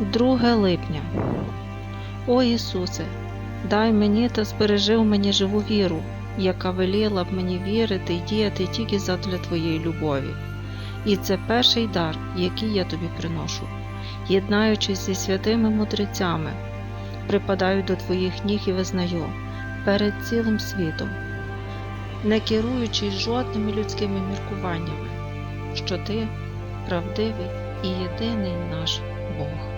2 липня. О Ісусе, дай мені та збережи в мені живу віру, яка веліла б мені вірити і діяти тільки задля Твоєї любові. І це перший дар, який я тобі приношу. Єднаючись зі святими мудрецями, припадаю до Твоїх ніг і визнаю перед цілим світом, не керуючись жодними людськими міркуваннями, що Ти правдивий і єдиний наш Бог.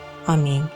Амінь.